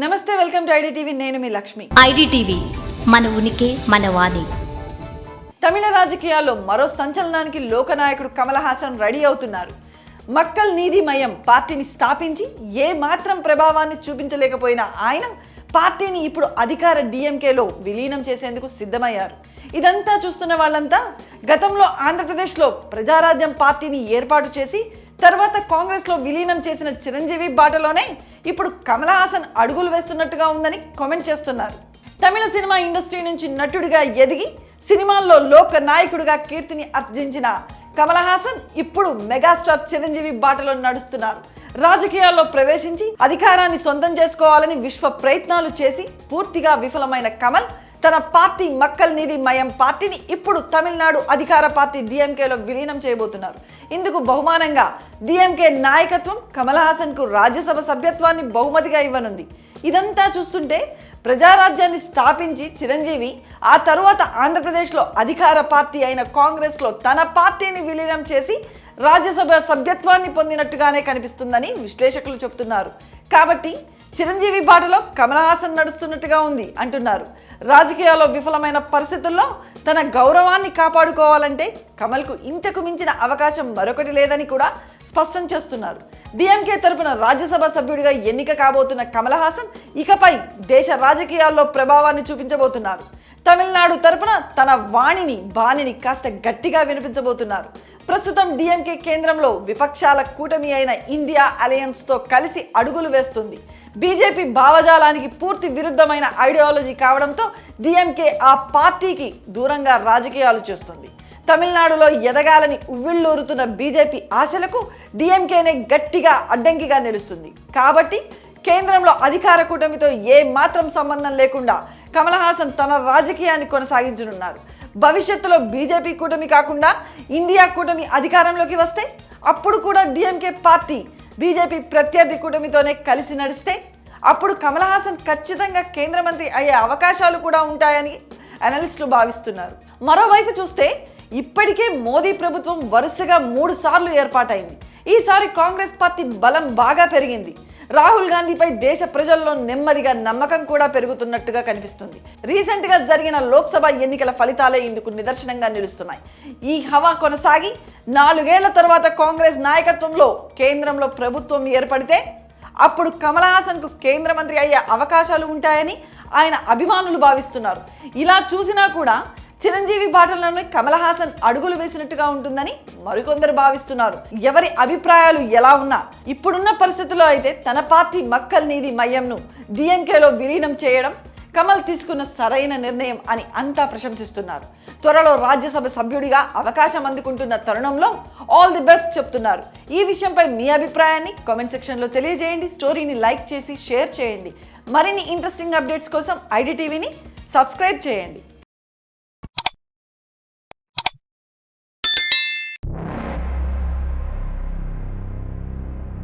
నమస్తే welcome to ID TV. నేను మీ Lakshmi. IDTV మన ఉనికి మన వాణి. తమిళ రాజకీయాల్లో మరో సంచలనానికి లోకనాయకుడు కమల్ హాసన్ రెడీ అవుతున్నారు. మక్కల్ నీతిమయం పార్టీని స్థాపించి ఏ మాత్రం ప్రభావాన్ని చూపించలేకపోయిన ఆయన పార్టీని ఇప్పుడు అధికార డిఎంకేలో విలీనం చేసేందుకు సిద్ధమయ్యారు. ఇదంతా చూస్తున్న వాళ్ళంతా గతంలో ఆంధ్రప్రదేశ్లో ప్రజారాజ్యం పార్టీని ఏర్పాటు చేసి తర్వాత కాంగ్రెస్లో విలీనం చేసిన చిరంజీవి బాటలోనే ఇప్పుడు కమల్ హాసన్ అడుగులు వేస్తున్నట్టుగా ఉందని కామెంట్ చేస్తున్నారు. తమిళ సినిమా ఇండస్ట్రీ నుంచి నటుడిగా ఎదిగి సినిమాల్లో లోక నాయకుడిగా కీర్తిని అర్జించిన కమల్ హాసన్ ఇప్పుడు మెగాస్టార్ చిరంజీవి బాటలో నడుస్తున్నారు. రాజకీయాల్లో ప్రవేశించి అధికారాన్ని సొంతం చేసుకోవాలని విశ్వ ప్రయత్నాలు చేసి పూర్తిగా విఫలమైన కమల్ తన పార్టీ మక్కల్ నిధి మయం పార్టీని ఇప్పుడు తమిళనాడు అధికార పార్టీ డిఎంకేలో విలీనం చేయబోతున్నారు. ఇందుకు బహుమానంగా డిఎంకే నాయకత్వం కమల్ హాసన్కు రాజ్యసభ సభ్యత్వాన్ని బహుమతిగా ఇవ్వనుంది. ఇదంతా చూస్తుంటే ప్రజారాజ్యాన్ని స్థాపించి చిరంజీవి ఆ తరువాత ఆంధ్రప్రదేశ్లో అధికార పార్టీ అయిన కాంగ్రెస్లో తన పార్టీని విలీనం చేసి రాజ్యసభ సభ్యత్వాన్ని పొందినట్టుగానే కనిపిస్తుందని విశ్లేషకులు చెబుతున్నారు కాబట్టి చిరంజీవి బాటలో కమల్ హాసన్ నడుస్తున్నట్టుగా ఉంది అంటున్నారు. రాజకీయాల్లో విఫలమైన పరిస్థితుల్లో తన గౌరవాన్ని కాపాడుకోవాలంటే కమల్కు ఇంతకు మించిన అవకాశం మరొకటి లేదని కూడా స్పష్టం చేస్తున్నారు. డిఎంకే తరపున రాజ్యసభ సభ్యుడిగా ఎన్నిక కాబోతున్న కమల్ హాసన్ ఇకపై దేశ రాజకీయాల్లో ప్రభావాన్ని చూపించబోతున్నారు. తమిళనాడు తరపున తన వాణిని బాణిని కాస్త గట్టిగా వినిపించబోతున్నారు. ప్రస్తుతం డిఎంకే కేంద్రంలో విపక్షాల కూటమి అయిన ఇండియా అలయన్స్తో కలిసి అడుగులు వేస్తుంది. బీజేపీ భావజాలానికి పూర్తి విరుద్ధమైన ఐడియాలజీ కావడంతో డిఎంకే ఆ పార్టీకి దూరంగా రాజకీయాలు చేస్తుంది. తమిళనాడులో ఎదగాలని ఉవ్విళ్ళూరుతున్న బీజేపీ ఆశలకు డిఎంకేనే గట్టిగా అడ్డంకిగా నిలుస్తుంది. కాబట్టి కేంద్రంలో అధికార కూటమితో ఏ మాత్రం సంబంధం లేకుండా కమల్ హాసన్ తన రాజకీయాన్ని కొనసాగించనున్నారు. భవిష్యత్తులో బీజేపీ కూటమి కాకుండా ఇండియా కూటమి అధికారంలోకి వస్తే అప్పుడు కూడా డిఎంకే పార్టీ బీజేపీ ప్రత్యర్థి కూటమితోనే కలిసి నడిస్తే అప్పుడు కమల్ హాసన్ ఖచ్చితంగా కేంద్ర మంత్రి అయ్యే అవకాశాలు కూడా ఉంటాయని అనలిస్టులు భావిస్తున్నారు. మరోవైపు చూస్తే ఇప్పటికే మోదీ ప్రభుత్వం వరుసగా మూడు సార్లు ఏర్పాటైంది. ఈసారి కాంగ్రెస్ పార్టీ బలం బాగా పెరిగింది. రాహుల్ గాంధీపై దేశ ప్రజల్లో నెమ్మదిగా నమ్మకం కూడా పెరుగుతున్నట్టుగా కనిపిస్తుంది. రీసెంట్గా జరిగిన లోక్సభ ఎన్నికల ఫలితాలే ఇందుకు నిదర్శనంగా నిలుస్తున్నాయి. ఈ హవా కొనసాగి నాలుగేళ్ళ తర్వాత కాంగ్రెస్ నాయకత్వంలో కేంద్రంలో ప్రభుత్వం ఏర్పడితే అప్పుడు కమల్ హాసన్కు కేంద్ర మంత్రి అయ్యే అవకాశాలు ఉంటాయని ఆయన అభిమానులు భావిస్తున్నారు. ఇలా చూసినా కూడా చిరంజీవి బాటలను కమల్ హాసన్ అడుగులు వేసినట్టుగా ఉంటుందని మరికొందరు భావిస్తున్నారు. ఎవరి అభిప్రాయాలు ఎలా ఉన్నా ఇప్పుడున్న పరిస్థితుల్లో అయితే తన పార్టీ మక్కల్ నీది మయంను డిఎంకేలో విలీనం చేయడం కమల్ తీసుకున్న సరైన నిర్ణయం అని అంతా ప్రశంసిస్తున్నారు. త్వరలో రాజ్యసభ సభ్యుడిగా అవకాశం అందుకుంటున్న తరుణంలో ఆల్ ది బెస్ట్ చెప్తున్నారు. ఈ విషయంపై మీ అభిప్రాయాన్ని కామెంట్ సెక్షన్లో తెలియజేయండి. స్టోరీని లైక్ చేసి షేర్ చేయండి. మరిన్ని ఇంట్రెస్టింగ్ అప్డేట్స్ కోసం ఐడి టీవీని సబ్స్క్రైబ్ చేయండి.